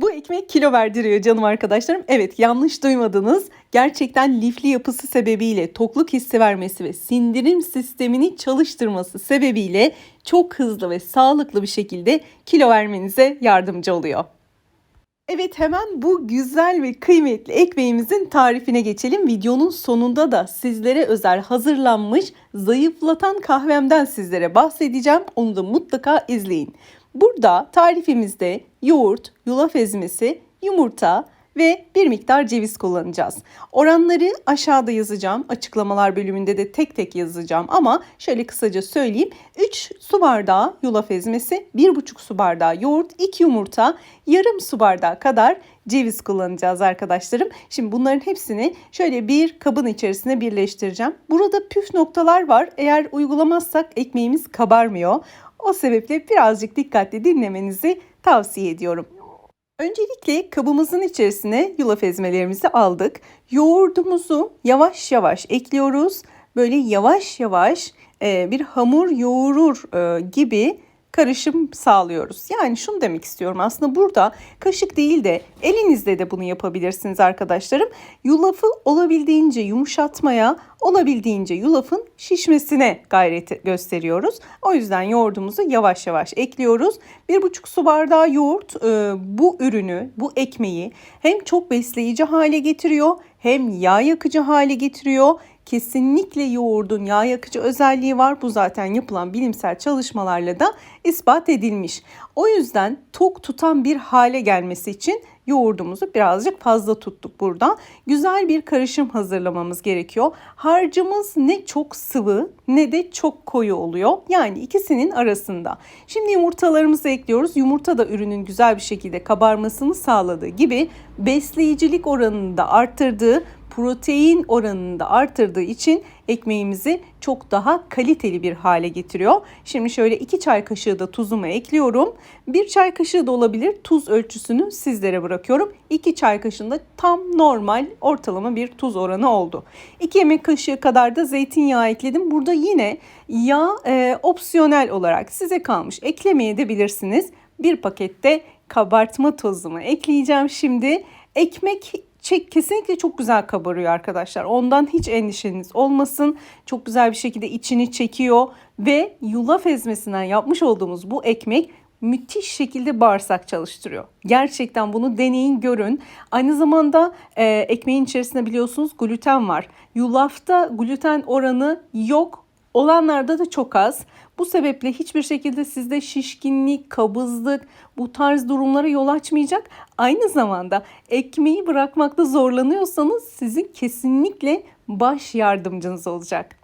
Bu ekmek kilo verdiriyor canım arkadaşlarım. Evet yanlış duymadınız. Gerçekten lifli yapısı sebebiyle tokluk hissi vermesi ve sindirim sistemini çalıştırması sebebiyle çok hızlı ve sağlıklı bir şekilde kilo vermenize yardımcı oluyor. Evet hemen bu güzel ve kıymetli ekmeğimizin tarifine geçelim. Videonun sonunda da sizlere özel hazırlanmış zayıflatan kahvemden sizlere bahsedeceğim. Onu da mutlaka izleyin. Burada tarifimizde yoğurt, yulaf ezmesi, yumurta ve bir miktar ceviz kullanacağız. Oranları aşağıda yazacağım. Açıklamalar bölümünde de tek tek yazacağım ama şöyle kısaca söyleyeyim. 3 su bardağı yulaf ezmesi, 1,5 su bardağı yoğurt, 2 yumurta, yarım su bardağı kadar ceviz kullanacağız arkadaşlarım. Şimdi bunların hepsini şöyle bir kabın içerisine birleştireceğim. Burada püf noktalar var. Eğer uygulamazsak ekmeğimiz kabarmıyor. O sebeple birazcık dikkatli dinlemenizi tavsiye ediyorum. Öncelikle kabımızın içerisine yulaf ezmelerimizi aldık. Yoğurdumuzu yavaş yavaş ekliyoruz. Böyle yavaş yavaş bir hamur yoğurur gibi karışım sağlıyoruz. Yani şunu demek istiyorum aslında burada kaşık değil de elinizle de bunu yapabilirsiniz arkadaşlarım. Yulafı olabildiğince yumuşatmaya, olabildiğince yulafın şişmesine gayreti gösteriyoruz. O yüzden yoğurdumuzu yavaş yavaş ekliyoruz. Bir buçuk su bardağı yoğurt e, bu ürünü, bu ekmeği hem çok besleyici hale getiriyor hem yağ yakıcı hale getiriyor kesinlikle yoğurdun yağ yakıcı özelliği var. Bu zaten yapılan bilimsel çalışmalarla da ispat edilmiş. O yüzden tok tutan bir hale gelmesi için yoğurdumuzu birazcık fazla tuttuk burada. Güzel bir karışım hazırlamamız gerekiyor. Harcımız ne çok sıvı ne de çok koyu oluyor. Yani ikisinin arasında. Şimdi yumurtalarımızı ekliyoruz. Yumurta da ürünün güzel bir şekilde kabarmasını sağladığı gibi besleyicilik oranını da arttırdığı protein oranını da artırdığı için ekmeğimizi çok daha kaliteli bir hale getiriyor. Şimdi şöyle 2 çay kaşığı da tuzumu ekliyorum. 1 çay kaşığı da olabilir. Tuz ölçüsünü sizlere bırakıyorum. 2 çay kaşığında tam normal ortalama bir tuz oranı oldu. 2 yemek kaşığı kadar da zeytinyağı ekledim. Burada yine yağ e, opsiyonel olarak size kalmış. Eklemeye de bilirsiniz. Bir pakette kabartma tozumu ekleyeceğim şimdi. Ekmek çek kesinlikle çok güzel kabarıyor arkadaşlar. Ondan hiç endişeniz olmasın. Çok güzel bir şekilde içini çekiyor ve yulaf ezmesinden yapmış olduğumuz bu ekmek müthiş şekilde bağırsak çalıştırıyor. Gerçekten bunu deneyin görün. Aynı zamanda e, ekmeğin içerisinde biliyorsunuz gluten var. Yulafta gluten oranı yok. Olanlarda da çok az. Bu sebeple hiçbir şekilde sizde şişkinlik, kabızlık bu tarz durumlara yol açmayacak. Aynı zamanda ekmeği bırakmakta zorlanıyorsanız sizin kesinlikle baş yardımcınız olacak.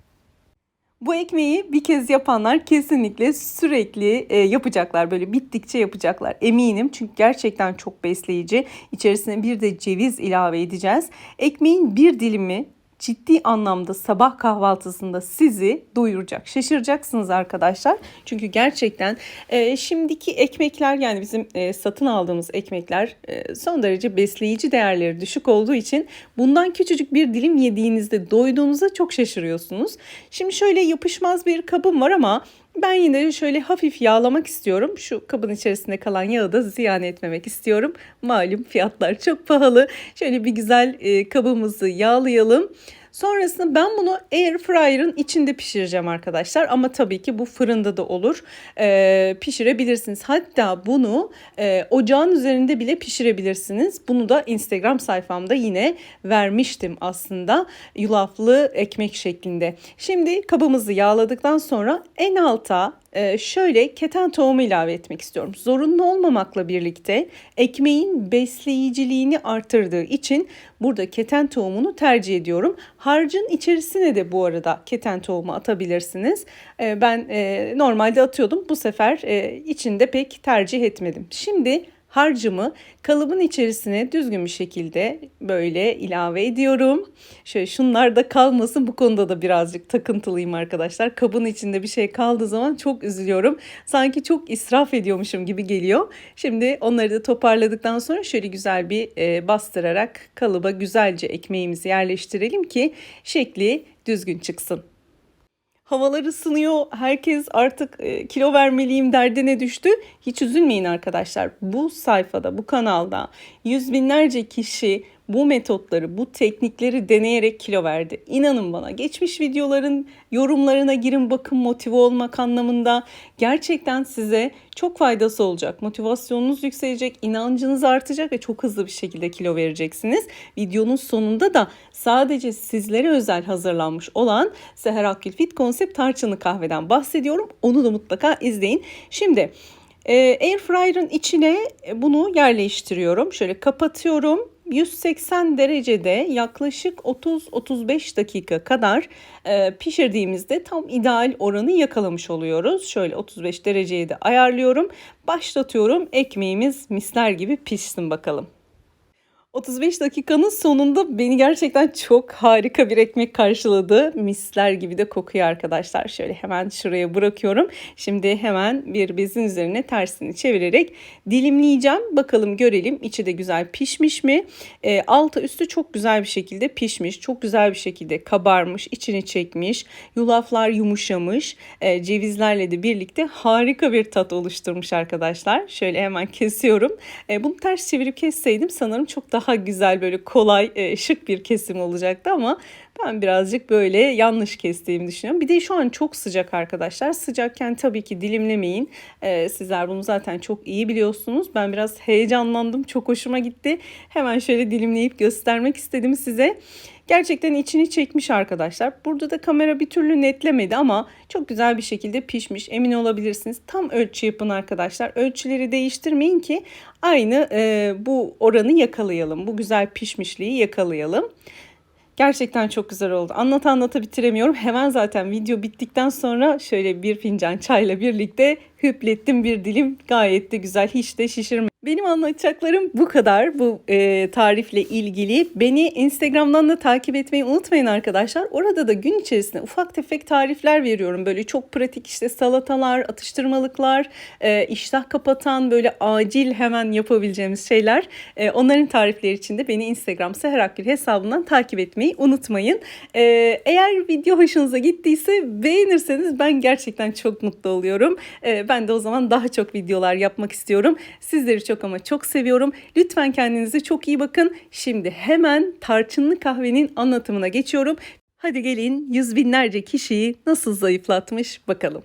Bu ekmeği bir kez yapanlar kesinlikle sürekli e, yapacaklar. Böyle bittikçe yapacaklar. Eminim çünkü gerçekten çok besleyici. İçerisine bir de ceviz ilave edeceğiz. Ekmeğin bir dilimi ciddi anlamda sabah kahvaltısında sizi doyuracak. Şaşıracaksınız arkadaşlar. Çünkü gerçekten e, şimdiki ekmekler yani bizim e, satın aldığımız ekmekler e, son derece besleyici değerleri düşük olduğu için bundan küçücük bir dilim yediğinizde doyduğunuzda çok şaşırıyorsunuz. Şimdi şöyle yapışmaz bir kabım var ama ben yine şöyle hafif yağlamak istiyorum. Şu kabın içerisinde kalan yağı da ziyan etmemek istiyorum. Malum fiyatlar çok pahalı. Şöyle bir güzel e, kabımızı yağlayalım. Sonrasında ben bunu air fryer'ın içinde pişireceğim arkadaşlar. Ama tabii ki bu fırında da olur. Ee, pişirebilirsiniz. Hatta bunu e, ocağın üzerinde bile pişirebilirsiniz. Bunu da Instagram sayfamda yine vermiştim aslında. Yulaflı ekmek şeklinde. Şimdi kabımızı yağladıktan sonra en alta ee, şöyle keten tohumu ilave etmek istiyorum. Zorunlu olmamakla birlikte ekmeğin besleyiciliğini artırdığı için burada keten tohumunu tercih ediyorum. Harcın içerisine de bu arada keten tohumu atabilirsiniz. Ee, ben e, normalde atıyordum. Bu sefer e, içinde pek tercih etmedim. Şimdi harcımı kalıbın içerisine düzgün bir şekilde böyle ilave ediyorum. Şöyle şunlar da kalmasın bu konuda da birazcık takıntılıyım arkadaşlar. Kabın içinde bir şey kaldığı zaman çok üzülüyorum. Sanki çok israf ediyormuşum gibi geliyor. Şimdi onları da toparladıktan sonra şöyle güzel bir e, bastırarak kalıba güzelce ekmeğimizi yerleştirelim ki şekli düzgün çıksın. Havalar ısınıyor. Herkes artık e, kilo vermeliyim derdine düştü. Hiç üzülmeyin arkadaşlar. Bu sayfada, bu kanalda yüz binlerce kişi bu metotları, bu teknikleri deneyerek kilo verdi. İnanın bana geçmiş videoların yorumlarına girin bakın motive olmak anlamında. Gerçekten size çok faydası olacak. Motivasyonunuz yükselecek, inancınız artacak ve çok hızlı bir şekilde kilo vereceksiniz. Videonun sonunda da sadece sizlere özel hazırlanmış olan Seher Akgül Fit Konsept Tarçınlı Kahveden bahsediyorum. Onu da mutlaka izleyin. Şimdi e, Air Fryer'ın içine bunu yerleştiriyorum. Şöyle kapatıyorum 180 derecede yaklaşık 30-35 dakika kadar e, pişirdiğimizde tam ideal oranı yakalamış oluyoruz. Şöyle 35 dereceye de ayarlıyorum. Başlatıyorum. Ekmeğimiz misler gibi pişsin bakalım. 35 dakikanın sonunda beni gerçekten çok harika bir ekmek karşıladı. Misler gibi de kokuyor arkadaşlar. Şöyle hemen şuraya bırakıyorum. Şimdi hemen bir bezin üzerine tersini çevirerek dilimleyeceğim. Bakalım görelim içi de güzel pişmiş mi? E, altı üstü çok güzel bir şekilde pişmiş. Çok güzel bir şekilde kabarmış. içini çekmiş. Yulaflar yumuşamış. E, cevizlerle de birlikte harika bir tat oluşturmuş arkadaşlar. Şöyle hemen kesiyorum. E, bunu ters çevirip kesseydim sanırım çok daha daha güzel böyle kolay e, şık bir kesim olacaktı ama ben birazcık böyle yanlış kestiğimi düşünüyorum. Bir de şu an çok sıcak arkadaşlar. Sıcakken tabii ki dilimlemeyin. Ee, sizler bunu zaten çok iyi biliyorsunuz. Ben biraz heyecanlandım. Çok hoşuma gitti. Hemen şöyle dilimleyip göstermek istedim size. Gerçekten içini çekmiş arkadaşlar. Burada da kamera bir türlü netlemedi ama çok güzel bir şekilde pişmiş. Emin olabilirsiniz. Tam ölçü yapın arkadaşlar. Ölçüleri değiştirmeyin ki aynı e, bu oranı yakalayalım. Bu güzel pişmişliği yakalayalım. Gerçekten çok güzel oldu. Anlata anlata bitiremiyorum. Hemen zaten video bittikten sonra şöyle bir fincan çayla birlikte hüplettim bir dilim. Gayet de güzel. Hiç de şişirme. Benim anlatacaklarım bu kadar bu e, tarifle ilgili. Beni Instagram'dan da takip etmeyi unutmayın arkadaşlar. Orada da gün içerisinde ufak tefek tarifler veriyorum. Böyle çok pratik işte salatalar, atıştırmalıklar, e, iştah kapatan böyle acil hemen yapabileceğimiz şeyler. E, onların tarifleri için de beni Instagram Seher Akgül hesabından takip etmeyi unutmayın. E, eğer video hoşunuza gittiyse beğenirseniz ben gerçekten çok mutlu oluyorum. E, ben de o zaman daha çok videolar yapmak istiyorum. Sizleri çok çok ama çok seviyorum. Lütfen kendinize çok iyi bakın. Şimdi hemen tarçınlı kahvenin anlatımına geçiyorum. Hadi gelin yüz binlerce kişiyi nasıl zayıflatmış bakalım.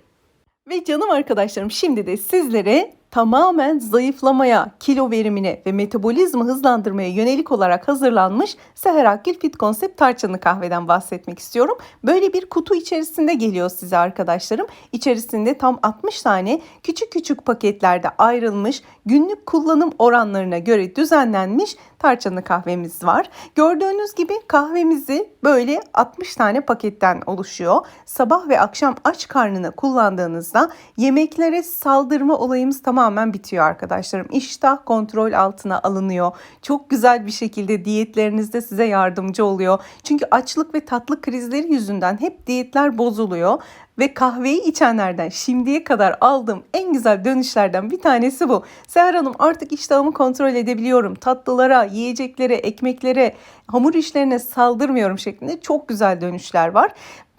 Ve canım arkadaşlarım şimdi de sizlere tamamen zayıflamaya, kilo verimine ve metabolizma hızlandırmaya yönelik olarak hazırlanmış Seher Akgil Fit Konsept tarçınlı kahveden bahsetmek istiyorum. Böyle bir kutu içerisinde geliyor size arkadaşlarım. İçerisinde tam 60 tane küçük küçük paketlerde ayrılmış günlük kullanım oranlarına göre düzenlenmiş tarçınlı kahvemiz var. Gördüğünüz gibi kahvemizi böyle 60 tane paketten oluşuyor. Sabah ve akşam aç karnına kullandığınızda yemeklere saldırma olayımız tamamen bitiyor arkadaşlarım. İştah kontrol altına alınıyor. Çok güzel bir şekilde diyetlerinizde size yardımcı oluyor. Çünkü açlık ve tatlı krizleri yüzünden hep diyetler bozuluyor ve kahveyi içenlerden şimdiye kadar aldığım en güzel dönüşlerden bir tanesi bu. Seher Hanım artık iştahımı kontrol edebiliyorum. Tatlılara, yiyeceklere, ekmeklere, hamur işlerine saldırmıyorum şeklinde çok güzel dönüşler var.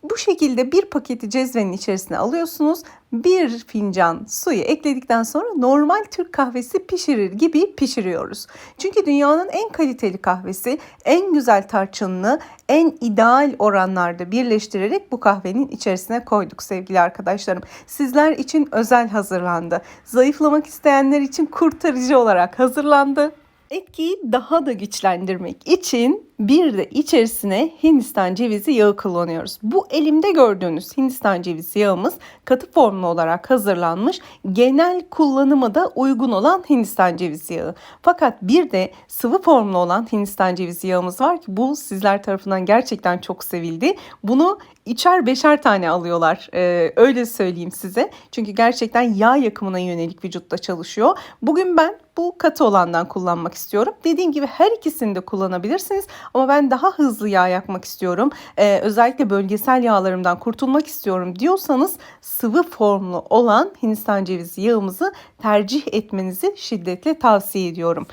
Bu şekilde bir paketi cezvenin içerisine alıyorsunuz. Bir fincan suyu ekledikten sonra normal Türk kahvesi pişirir gibi pişiriyoruz. Çünkü dünyanın en kaliteli kahvesi, en güzel tarçınlı, en ideal oranlarda birleştirerek bu kahvenin içerisine koyduk sevgili arkadaşlarım. Sizler için özel hazırlandı. Zayıflamak isteyenler için kurtarıcı olarak hazırlandı. Etkiyi daha da güçlendirmek için bir de içerisine Hindistan cevizi yağı kullanıyoruz. Bu elimde gördüğünüz Hindistan cevizi yağımız katı formlu olarak hazırlanmış. Genel kullanıma da uygun olan Hindistan cevizi yağı. Fakat bir de sıvı formlu olan Hindistan cevizi yağımız var ki bu sizler tarafından gerçekten çok sevildi. Bunu içer beşer tane alıyorlar. Ee, öyle söyleyeyim size. Çünkü gerçekten yağ yakımına yönelik vücutta çalışıyor. Bugün ben bu katı olandan kullanmak istiyorum. Dediğim gibi her ikisini de kullanabilirsiniz. Ama ben daha hızlı yağ yakmak istiyorum. Ee, özellikle bölgesel yağlarımdan kurtulmak istiyorum diyorsanız sıvı formlu olan Hindistan cevizi yağımızı tercih etmenizi şiddetle tavsiye ediyorum.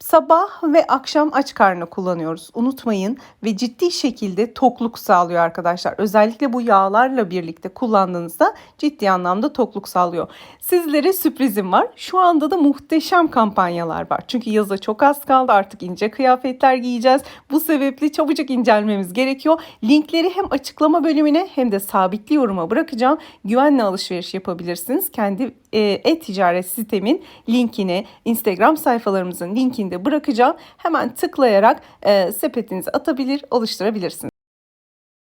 Sabah ve akşam aç karnına kullanıyoruz. Unutmayın ve ciddi şekilde tokluk sağlıyor arkadaşlar. Özellikle bu yağlarla birlikte kullandığınızda ciddi anlamda tokluk sağlıyor. Sizlere sürprizim var. Şu anda da muhteşem kampanyalar var. Çünkü yaza çok az kaldı. Artık ince kıyafetler giyeceğiz. Bu sebeple çabucak incelmemiz gerekiyor. Linkleri hem açıklama bölümüne hem de sabitli yoruma bırakacağım. Güvenle alışveriş yapabilirsiniz. Kendi e-ticaret sitemin linkini, Instagram sayfalarımızın linkini de bırakacağım. Hemen tıklayarak e, sepetinize atabilir, oluşturabilirsiniz.